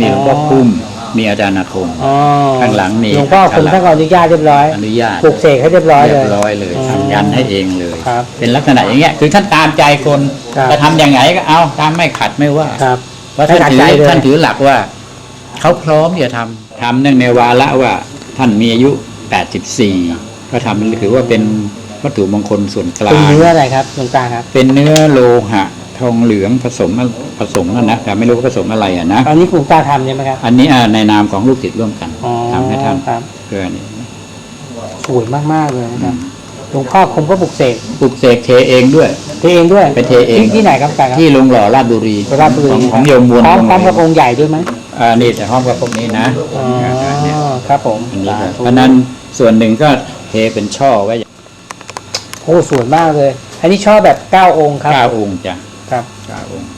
มีหลวงพ่อคุ้มมีอาจารย์อาคมอ๋อข้างหลังมีหลวงพ่อคุณท่านก็อนุญาตเรียบร้อยอนุญาตปลูกเสกให้เรียบร้อยเรีเลยยบร้อยเลยอ๋อทำยันให้เองเลยครับเป็นลักษณะอย่างเงี้ยคือท่านตามใจคนครับจะทำอย่างไงก็เอาตามไม่ขัดไม่ว่าครับเพราะท่านไม่ขัดถืใจอเลยท่านถือหลักว่าเขาพร้อมที่จะทำทำเนื่องในวาระว่า ท่านมีอายุ 84 ก็ทำถือว่าเป็นวัตถุมงคลส่วนกลาเป็นงเนื้ออะไรครับหลวงตาครับ เป็นเนื้อโลหะ ทองเหลืองผสมผสมนั่นนะแต่ไม่รู้ว่าผสมอะไรอะนะตอนนี้หลวงตาทำใช่ไหมครับ อันนี้อ่าในนามของลูกศิษย์ร่วมกันอ๋อทำให้ท่านครับเพื่อนี้สวยมากๆเลยนะครับหลวงพ่อคงก็ปลูกเสกปลุกเสกเทเองด้วย เทเองด้วยไปเทเอง ที่ที่ไหนครับอาจารย์ครับ ที่ลงหล่อราชบุรีราชบุรี ของของโยมมวลพร้อมวงพร้อมกับองค์ใหญ่ด้วยไหมอ่านี่แต่พร้อมกับพวกนี้นะอ๋ออันนี้ครับผมอันนี้สาก็ธุเพราะฉะนั้นส่วนหนึ่งก็เทเป็นช่อไว้โอ้สวยมากเลย อันนี้ชอบแบบเก้าองค์ครับ เก้าองค์จ้ะ ครับเก้าองค์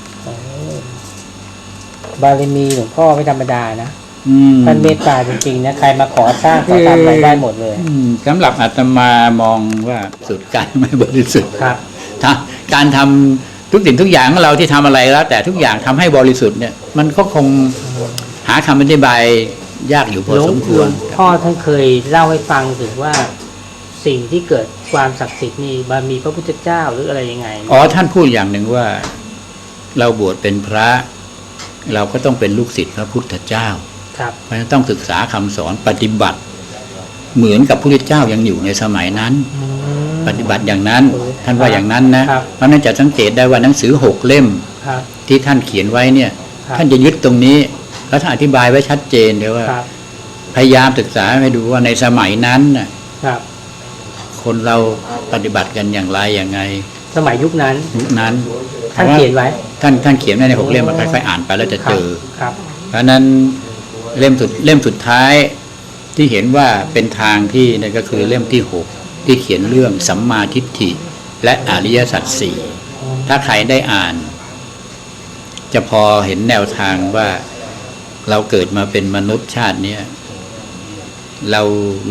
บารมีหลวงพ่อไม่ธรรมดานะอืมท่านเมตตาจริงๆนะใครมาขอสร้างขอทำอะไรได้หมดเลย อืมสำหรับอาตมามองว่าสุดการไม่บริสุทธิ์ครับ ถ้าการทำทุกสิ่งทุกอย่างของเราที่ทำอะไรแล้ว แต่ทุกอย่างทำให้บริสุทธิ์เนี่ยมันก็คงหาคำอธิบายยากอยู่พอหลวงสมคหลววรงพ่อท่านเคยเล่าให้ฟังถึงว่า สิ่งที่เกิดความศักดิ์สิทธิ์นี่บารมีพระพุทธเจ้าหรืออะไรยังไง อ๋อท่านพูดอย่างหนึ่งว่า เราบวชเป็นพระ เราก็ต้องเป็นลูกศิษย์พระพุทธเจ้า ครับเพราะฉะนั้นต้องศึกษาคำสอนปฏิบัติ เหมือนกับพระพุทธเจ้ายังอยู่ในสมัยนั้นอืมปฏิบัติอย่างนั้นโอ้ยท่านว่าอย่างนั้นนะครับเพราะฉะนั้นจะสังเกตได้ว่าหนังสือหกเล่มครับที่ท่านเขียนไว้เนี่ยครับท่านจะยึดตรงนี้แล้วท่านอธิบายไว้ชัดเจนเลยว่าครับพยายามศึกษาให้ดูว่าในสมัยนั้นน่ะ ครับคนเราปฏิบัติกันอย่างไรอย่างไง สมัยยุคนั้นยุคนั้นท่านเขียนไว้ ท่านท่านเขียนไว้ในหกเล่มมันค่อยๆอ่านไปแล้วจะเจอครับเพราะฉะนั้นเล่มสุดเล่มสุดท้ายที่เห็นว่าเป็นทางที่นั่นก็คือเล่มที่หกที่เขียนเรื่องสัมมาทิฏฐิ และอริยสัจสี่ถ้าใครได้อ่าน จะพอเห็นแนวทางว่าเราเกิดมาเป็นมนุษย์ชาติเนี้ยเรา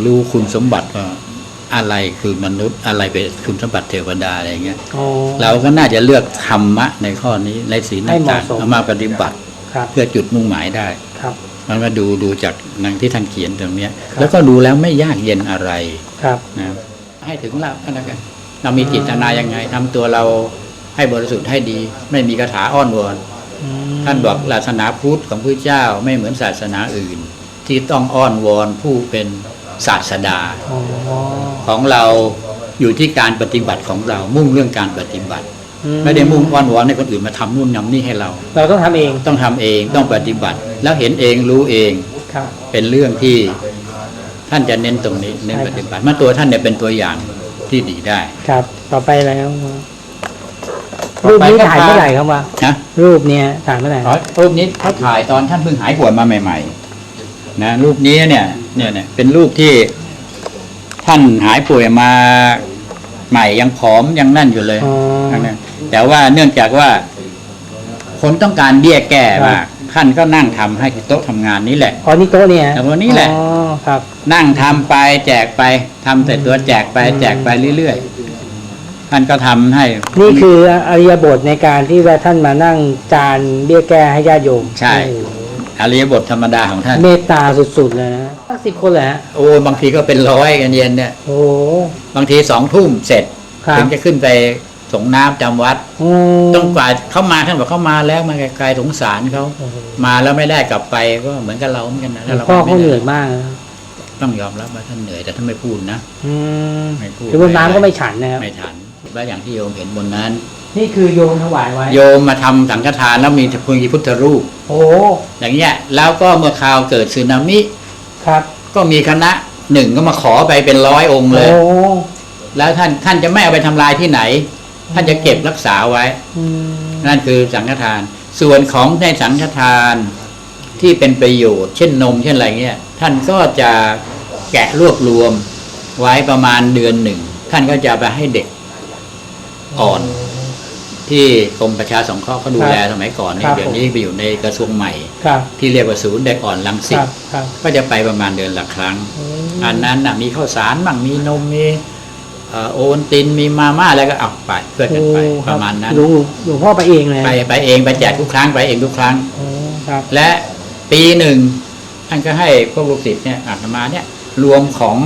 รู้คุณสมบัติว่า อะไรคือมนุษย์อะไรเป็นคุณสมบัติเทวดาอะไรอย่างเงี้ยโอ้เราก็น่าจะเลือกธรรมะในข้อนี้ในศีลให้เหมาะต่างสมๆเอามาปฏิบัติครับเพื่อจุดมุ่งหมายได้ครับมันมาดูดูจากหนังที่ท่านเขียนตรงเนี้ยครับแล้วก็ดูแล้วไม่ยากเย็นอะไรครับนะให้ถึงเราก็แล้วกันเรามีจิตนายังไงทำตัวเราให้บริสุทธิ์ให้ดี ไม่มีคาถาอ้อนวอนอืมท่านบอกศาสนาพุทธของพระเจ้าไม่เหมือนศาสนาอื่น ที่ต้องอ้อนวอนผู้เป็น ศาสดาอ๋อของเราอยู่ที่การปฏิบัติของเรามุ่งเรื่องการปฏิบัติอืไม่ได้มุ่งอ้อนวอนให้คนอื่นมาทำนู่นทำนี่ให้เรา เราต้องทำเองต้องทำเองต้องปฏิบัติ แล้วเห็นเองรู้เองครับเป็นเรื่องที่ท่านจะเน้นตรงนี้เน้นใช่ปครับฏิบัติเมื่อตัวท่านเนี่ยเป็นตัวอย่างที่ดีได้ ครับ ต่อไปแล้วต่อรูปไปนี้ก็ถ่ายพาเมื่อไหร่ครับวะนะรูปเนี้ยถ่ายเมื่อไหร่อ๋อรูปนี้เขาถ่ายตอนท่านเพิ่งหายป่วยมาใหม่ ๆ นะรูปนี้เนี่ยเนี่ยเนี่ยเป็นรูปที่ท่านหายป่วยมาใหม่ยังผอมยังนั่นอยู่เลยอ๋อนะแต่ว่าเนื่องจากว่าคนต้องการเบี้ยแก้มากท่านก็นั่งทำให้ที่โต๊ะทำงานนี้แหละอ๋อนี่โต๊ะเนี่ยแต่วันนี้แหละอ๋อครับ นั่งทำไปแจกไปทำแต่ตัวแจกไปแจกไปเรื่อยๆท่านก็ทำให้ นี่คืออริยบทในการที่ว่าท่านมานั่งจานเบี้ยแก้ให้ญาติโยมใช่ อริยบทธรรมดาของท่าน เมตตาสุดๆเลยนะสักสิบคนเลยฮะโอ้บางทีก็เป็นร้อยกันเย็นเนี่ยโอ้โหบางทีสองทุ่มเสร็จครับ ถึงจะขึ้นไปสงน้ำจำวัดอืมต้องกว่าเข้ามาท่านบอกเข้ามาแล้วมาไกลๆสงสารเขาโอ้โหมาแล้วไม่ได้กลับไปก็เหมือนกับเราเหมือนกันนะหลวถ้างเราพ่อไม่เขาเหนื่ได้อยมากนะต้องยอมรับว่าท่านเหนื่อยแต่ท่านไม่พูดนะ อืมไม่พูด คือบนน้ำก็ไม่ฉันนะครับไม่ทันแล้วอย่างที่โยมเห็นบนนั้น นี่คือโยมถวายไว้ โยมมาทำสังฆทานแล้วมีพุทธพุทธรูป โอ้โหอย่างเงี้ยแล้วก็เมื่อคราวเกิดสึนามิครับ ก็มีคณะหนึ่งก็มาขอไปเป็นร้อยองค์เลยโอ้แล้วท่านท่านจะไม่เอาไปทำลายที่ไหน ท่านจะเก็บรักษาไว้อืมนั่นคือสังฆทาน ส่วนของในสังฆทานที่เป็นประโยชน์ เช่นนมเช่นอะไรเงี้ย ท่านก็จะแกะรวบรวมไว้ประมาณเดือนหนึ่ง ท่านก็จะไปให้เด็กอ่อน ที่กรมประชาสงเคราะห์เขาดูแลสมัยก่อนเนี่ยเดี๋ยวนี้ไปอยู่ในกระทรวงใหม่ ครับที่เรียกว่าศูนย์เด็กอ่อนลังคสิตรับครับก็จะไปประมาณเดือนละครั้งอืมอันนั้นน่ะมีข้าวสารบ้างมีนมมีเอ่อโอวัลตินมีมาม่าอะไรก็เอาไปเพื่อนกันไปโอ้คปบระมาณนั้น หลวงหลวงพ่อไปเองเลยไปไปเองไปแจกทุกครั้งไปเองทุกครั้ง โอ้ครับและปีหนึ่งท่านก็ให้พวกลูกศิษย์เนี่ยอาตมาเนี่ยรวมของ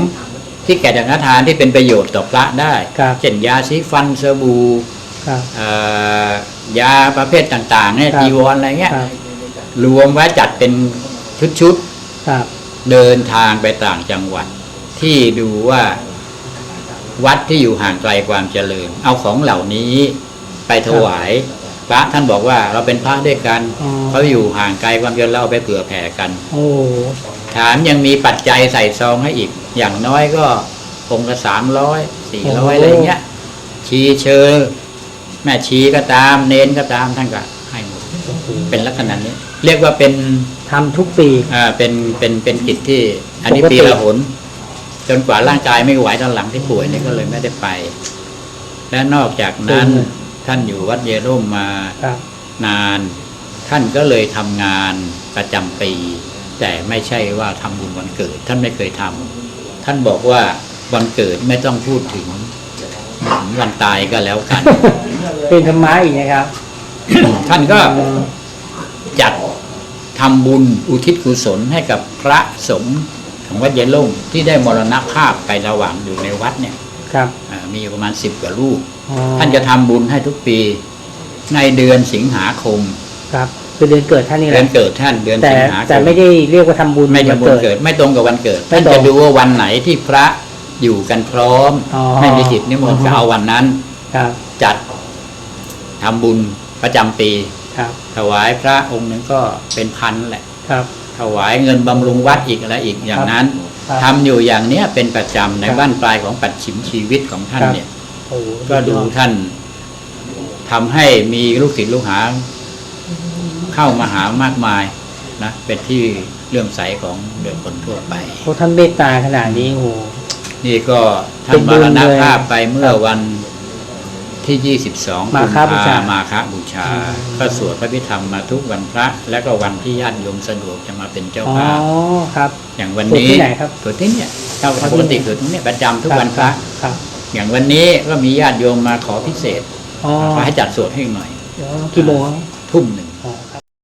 ที่แก่จากทานที่เป็นประโยชน์ต่อพระได้ ครับ เช่นยาสีฟันสบู่ครับเอ่อ ยาประเภทต่างๆเนี่ยครับจีวรอะไรเงี้ยครับรวมไว้จัดเป็นชุดครับๆเดินทางไปต่างจังหวัด ที่ดูว่าวัดที่อยู่ห่างไกลความเจริญ เอาของเหล่านี้ไปถวายพระท่านบอกว่าเราเป็นพระด้วยกันอ๋อเขาอยู่ห่างไกลความเจริญเราเอาไปเผื่อแผ่กันโอ้ถามยังมีปัจจัยใส่ซองให้อีก อย่างน้อยก็องค์ละสามร้อยสี่ร้อยอะไรเงี้ยชีเชอร์ แม่ชีก็ตามเน้นก็ตามท่านก็ให้หมดเป็นลักษณะนี้ เรียกว่าเป็นทำทุกปีอ่าเป็นเป็นเป็นกิจที่ อันนี้ปกติปีละหน จนกว่าร่างกายไม่ไหวตอนหลังที่ป่วยเนี่ยก็เลยไม่ได้ไป และนอกจากนั้นท่านอยู่วัดเยรุ่มมาครับนาน ท่านก็เลยทำงานประจำปี แต่ไม่ใช่ว่าทำบุญวันเกิด ท่านไม่เคยทำท่านบอกว่าวันเกิดไม่ต้องพูดถึงถึง วันตายก็แล้วกัน เป็นธรรมะอีกนะครับ ท่านก็จัดทำบุญอุทิศกุศลให้กับพระสงฆ์ของวัดเยนล่มที่ได้มรณภาพไประหว่างอยู่ในวัดเนี่ยครับอ่ามีอยู่ประมาณสิบกว่ารูปอ๋อท่านจะทำบุญให้ทุกปี ในเดือนสิงหาคม ครับคือเดือนเกิดท่านนี่แหเดือละนเกิดท่านเดือนแต่สิงหาคมแต่ไม่ได้เรียกว่าทำบุญไม่วัทำนบุญเกิด ไม่ตรงกับวันเกิดไม่ท่านตรงจะดูว่าวันไหนที่พระ อยู่กันพร้อม อ๋อไม่มีกิจนิมนต์ก็เอาวันนั้น ครับจัดทำบุญประจำปี ครับถวายพระองค์หนึงก็เป็นพันแหละ ครับ ถวายเงินบำรุงวัดอีกอะไรอีกอย่างนั้นครับทำอยู่อย่างเนี้ยเป็นประจำในครับ บ้านปลายของปัจฉิมชีวิตของท่านครับเนี่ย โอ้ก็ดูท่านทำให้มีลูกศิษย์ลูกหาเข้ามาหามากมายนะเป็นที่เลื่อมใสของเดือคนทั่วไปเพราะท่านเมตตาขนาดนี้โอ้โห นี่ก็ท่าเป็นนมบุญรณเลยภาพไปเมื่อครับวันที่ 22มากุมฆบูชาภามาฆบูชา อืม ก็สวดพระพิธรรมมาทุกวันพระ และก็วันที่ญาติโยมสะดวกจะมาเป็นเจ้าอ๋อภาพ ครับ อย่างวันสวดนี้ที่ไหนครับ สวดที่เนี่ยเจ้าอ๋อที่ปกติสวดที่เนี่ยประจำทุกวันพระ ครับอย่างวันนี้ก็มีญาติโยมมาขอพิเศษอ๋อขอให้จัดสวดให้หน่อย เดี๋ยวกี่โมงครับทุ่มหนึ่ง